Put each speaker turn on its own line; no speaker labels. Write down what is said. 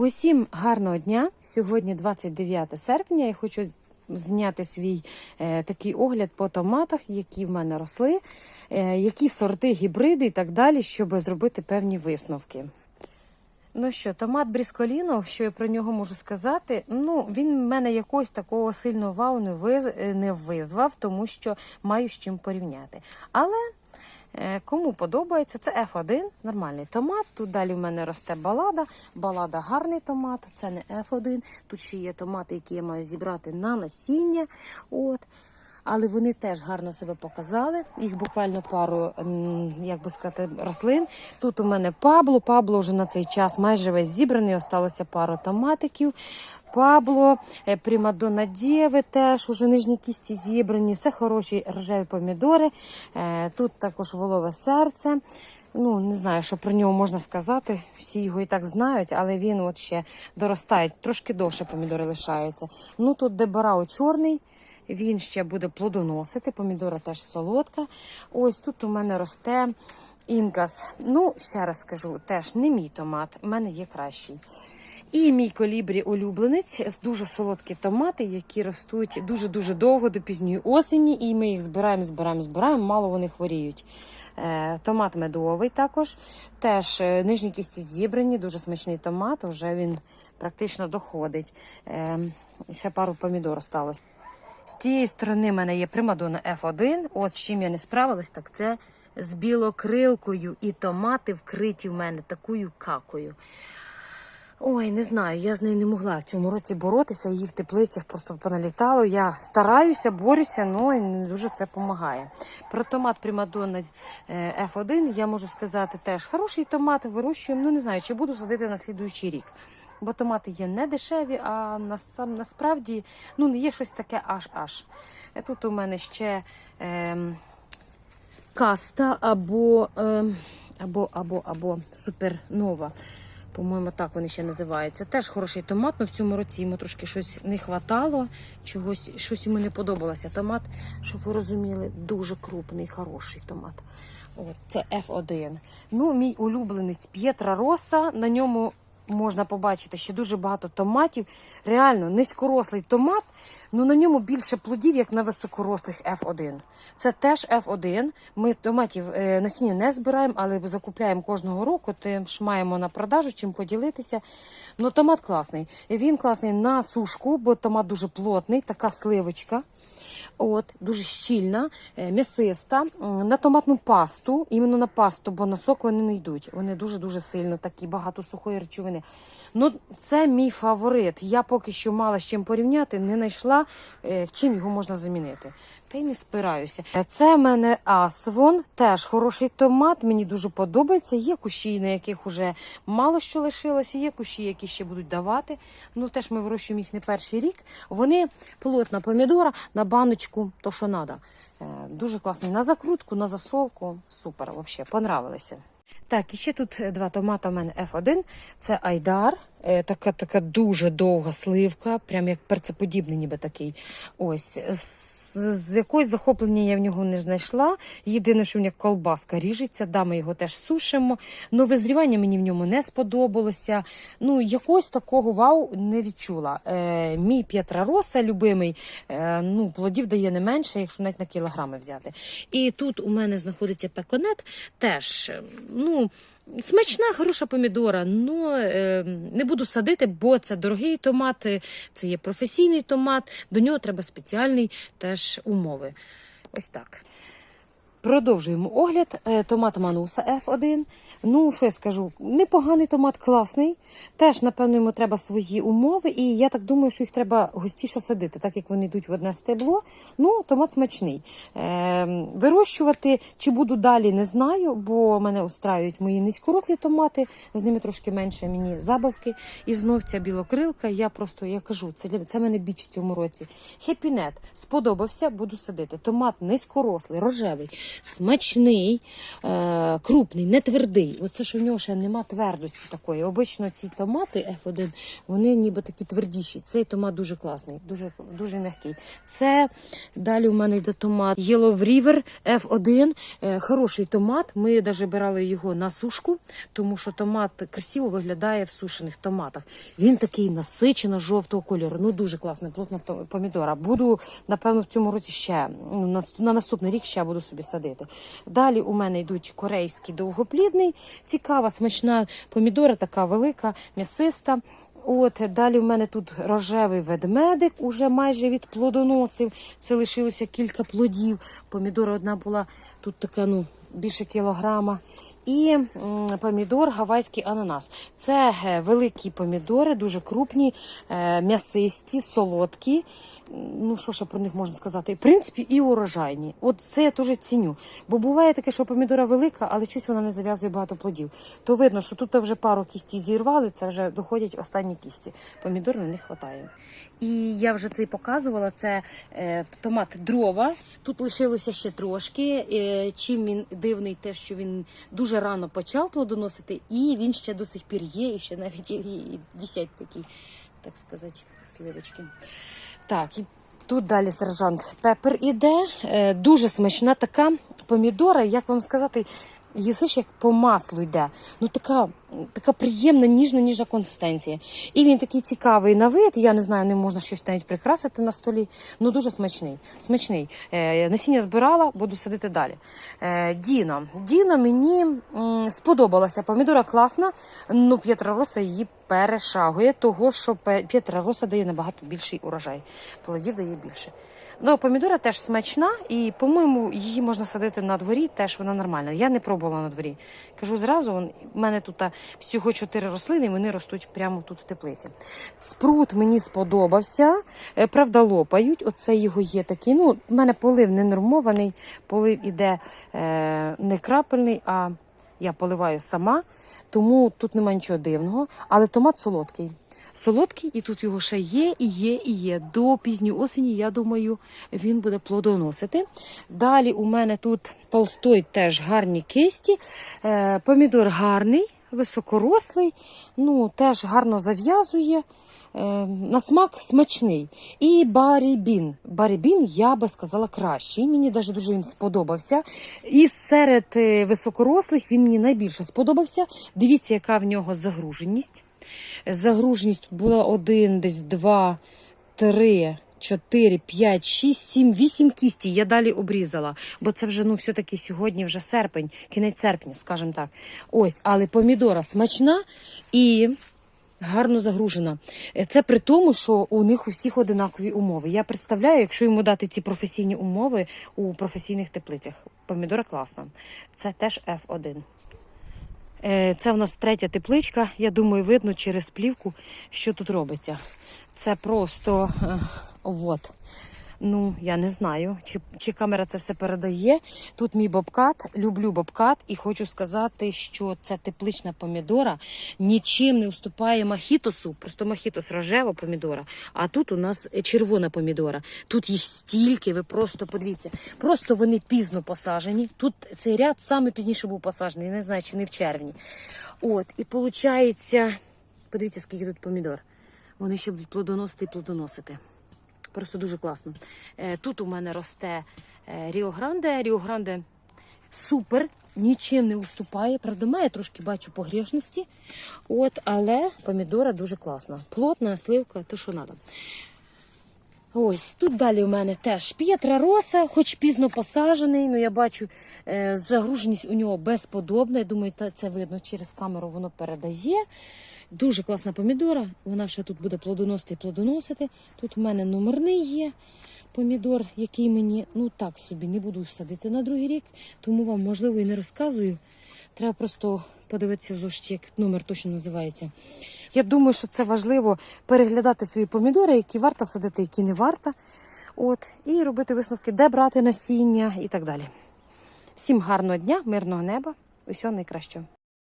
Усім гарного дня! Сьогодні 29 серпня. Я хочу зняти свій е, такий огляд по томатах, які в мене росли, е, які сорти, гібриди і так далі, щоб зробити певні висновки. Ну що, томат Брісколіно, що я про нього можу сказати? Ну, він в мене якогось такого сильного вау не, виз... не визвав, тому що маю з чим порівняти. Але кому подобається, це F1, нормальний томат. Тут далі в мене росте балада. Балада гарний томат, це не F1. Тут ще є томати, які я маю зібрати на насіння. От. Але вони теж гарно себе показали. Їх буквально пару, як би сказати, рослин. Тут у мене Пабло. Пабло вже на цей час майже весь зібраний. Осталося пару томатиків. Пабло, е, Примадонна Дєви теж уже нижні кісті зібрані. Це хороші рожеві помідори. Е, Тут також волове серце. Ну, не знаю, що про нього можна сказати. Всі його і так знають, але він от ще доростає. Трошки довше помідори лишаються. Ну тут дебарао чорний. Він ще буде плодоносити. Помідора теж солодка. Ось тут у мене росте інкас. Ну, ще раз скажу, теж не мій томат, у мене є кращий. І мій колібрі улюбленець з дуже солодкі томати, які ростуть дуже-дуже довго до пізньої осені. І ми їх збираємо, збираємо, збираємо. Мало вони хворіють. Е, Томат медовий також. Теж е, нижні кісті зібрані, дуже смачний томат. Вже він практично доходить. Е, Ще пару помідор сталося. З тієї сторони в мене є примадона F1. От з чим я не справилась, так це з білокрилкою. І томати вкриті в мене такою какою. Ой, не знаю, я з нею не могла в цьому році боротися, її в теплицях просто поналітало. Я стараюся, борюся, але не дуже це допомагає. Про томат Примадонна е, F1 я можу сказати теж хороший томат, вирощуємо. Ну не знаю, чи буду садити на слідуючий рік. Бо томати є не дешеві, а насправді ну, не є щось таке аж-аж. Е, Тут у мене ще ем, каста або, ем, або, або, або супернова. По-моєму, так вони ще називаються. Теж хороший томат, але в цьому році йому трошки щось не хватало, чогось, щось йому не подобалося. Томат, щоб ви розуміли, дуже крупний, хороший томат. От, це F1. Ну, мій улюбленець П'єтра Роса. На ньому можна побачити ще дуже багато томатів. Реально низькорослий томат, ну на ньому більше плодів, як на високорослих F1. Це теж F1. Ми томатів е, насіння не збираємо, але закупляємо кожного року. Теж маємо на продажу, чим поділитися. Ну, томат класний. Він класний на сушку, бо томат дуже плотний, така сливочка. От, дуже щільна, е, м'ясиста, на томатну пасту, іменно на пасту, бо на сок вони не йдуть. Вони дуже-дуже сильно такі, багато сухої речовини. Ну, це мій фаворит. Я поки що мала з чим порівняти, не знайшла, е, чим його можна замінити. Не спираюся. Це в мене Асвон, теж хороший томат. Мені дуже подобається. Є кущі, на яких вже мало що лишилося, є кущі, які ще будуть давати. Ну теж ми вирощуємо їх не перший рік. Вони плотна помідора на баночку, то що треба. Дуже класний на закрутку, на засолку. Супер, взагалі, понравилися. Так, і ще тут е, два томати у мене F1. Це Айдар. Е, Така така дуже довга сливка, прям як перцеподібний, ніби такий. Ось з, з якогось захоплення я в нього не знайшла. Єдине, що в нього колбаска ріжеться, да, ми його теж сушимо. Но визрівання мені в ньому не сподобалося. Ну, якогось такого вау не відчула. Е, мій П'єтрароса, любимий, е, ну, плодів дає не менше, якщо навіть на кілограми взяти. І тут у мене знаходиться пеконет, теж, е, ну. Смачна, хороша помідора, але е, не буду садити, бо це дорогий томат, е, це є професійний томат, до нього треба спеціальні теж умови. Ось так. Продовжуємо огляд. Е, Томат Мануса F1. Ну, що я скажу, непоганий томат, класний. Теж, напевно, йому треба свої умови, і я так думаю, що їх треба густіше садити, так як вони йдуть в одне стебло. Ну, томат смачний. Е, вирощувати чи буду далі, не знаю, бо мене устраюють мої низькорослі томати, з ними трошки менше мені забавки. І знов ця білокрилка. Я просто я кажу, це для це мене біч в цьому році. Хепінет сподобався, буду садити. Томат низькорослий, рожевий, смачний, е, крупний, не твердий. Оце що в нього ще нема твердості такої. Обично ці томати F1, вони ніби такі твердіші. Цей томат дуже класний, дуже, дуже м'який. Це далі у мене йде томат Yellow River F1. Е, хороший томат. Ми навіть брали його на сушку, тому що томат красиво виглядає в сушених томатах. Він такий насичено жовтого кольору. Ну дуже класний, плотна помідора. Буду, напевно, в цьому році ще ну, на, на наступний рік ще буду собі садити. Далі у мене йдуть корейський довгоплідний, цікава, смачна помідора, така велика, м'ясиста. От далі в мене тут рожевий ведмедик, уже майже відплодоносив. Це лишилося кілька плодів. Помідора одна була тут така, ну, більше кілограма. І помідор гавайський ананас. Це е, великі помідори, дуже крупні, е, м'ясисті, солодкі. Ну, що ще про них можна сказати? В принципі, і урожайні. От це я теж ціню. Бо буває таке, що помідора велика, але щось вона не зав'язує багато плодів. То видно, що тут вже пару кісті зірвали, це вже доходять останні кісті. Помідор на них вистачає. І я вже це і показувала. Це е, томат дрова. Тут лишилося ще трошки. Е, чим він дивний, те, що він дуже рано почав плодоносити, і він ще до сих пір є, і ще навіть вісять такі, так сказати, сливочки. Так, і тут далі сержант Пепер іде. Е, дуже смачна така помідора, як вам сказати, їсиш як по маслу йде. Ну така, така приємна, ніжна, ніжна консистенція. І він такий цікавий на вид. Я не знаю, не можна щось навіть прикрасити на столі. Ну дуже смачний. Смачний. Е, насіння збирала, буду садити далі. Е, Діно. Діно мені м, сподобалася. Помідора класна, ну П'єтра Роса її перешагує, того що П'єтра Роса дає набагато більший урожай. Плодів дає більше. Ну, помідора теж смачна, і, по-моєму, її можна садити на дворі, теж вона нормальна. Я не пробувала на дворі. Кажу зразу, в мене тут всього чотири рослини, і вони ростуть прямо тут в теплиці. Спрут мені сподобався. Е, Правда, лопають. Оце його є такий. Ну, в мене полив не нормований, полив іде е, не крапельний, а я поливаю сама, тому тут немає нічого дивного. Але томат солодкий. Солодкий, і тут його ще є, і є, і є. До пізньої осені, я думаю, він буде плодоносити. Далі у мене тут толстой теж гарні кисті. Е, помідор гарний, високорослий, ну теж гарно зав'язує. Е, на смак смачний. І барібін. Барібін, я би сказала, кращий. Мені навіть дуже він сподобався. І серед е, високорослих він мені найбільше сподобався. Дивіться, яка в нього загруженість. Загруженість тут була один, десь два, три. 4, 5, 6, 7, 8 кісті я далі обрізала, бо це вже ну все-таки сьогодні вже серпень, кінець серпня, скажімо так. Ось, але помідора смачна і гарно загружена. Е, Це при тому, що у них усіх одинакові умови. Я представляю, якщо йому дати ці професійні умови у професійних теплицях. Помідора класна. Це теж F1. Е, Це в нас третя тепличка. Я думаю, видно через плівку, що тут робиться. Це просто е, от. Ну, я не знаю, чи, чи камера це все передає. Тут мій бобкат, люблю бобкат, і хочу сказати, що ця теплична помідора нічим не уступає махітосу. Просто махітос рожева помідора. А тут у нас червона помідора. Тут їх стільки, ви просто подивіться. Просто вони пізно посажені. Тут цей ряд саме пізніше був посаджений, не знаю, чи не в червні. От, і виходить, подивіться, скільки тут помідор. Вони ще будуть плодоносити і плодоносити. Просто дуже класно. Е, Тут у мене росте е, Ріо Гранде. Ріо Гранде супер, нічим не уступає. Правда, має трошки бачу погрішності. От, але помідора дуже класна. Плотна сливка, то що треба. Ось тут далі у мене теж П'єтра Роса, хоч пізно посаджений, але я бачу е, загруженість у нього безподобна. Я думаю, це видно через камеру воно передає. Дуже класна помідора. Вона ще тут буде плодоносити і плодоносити. Тут у мене номерний є помідор, який мені ну так собі не буду садити на другий рік, тому вам можливо і не розказую. Треба просто подивитися в зошиті, як номер точно називається. Я думаю, що це важливо переглядати свої помідори, які варто садити, які не варто. От, і робити висновки, де брати насіння і так далі. Всім гарного дня, мирного неба, усього найкращого.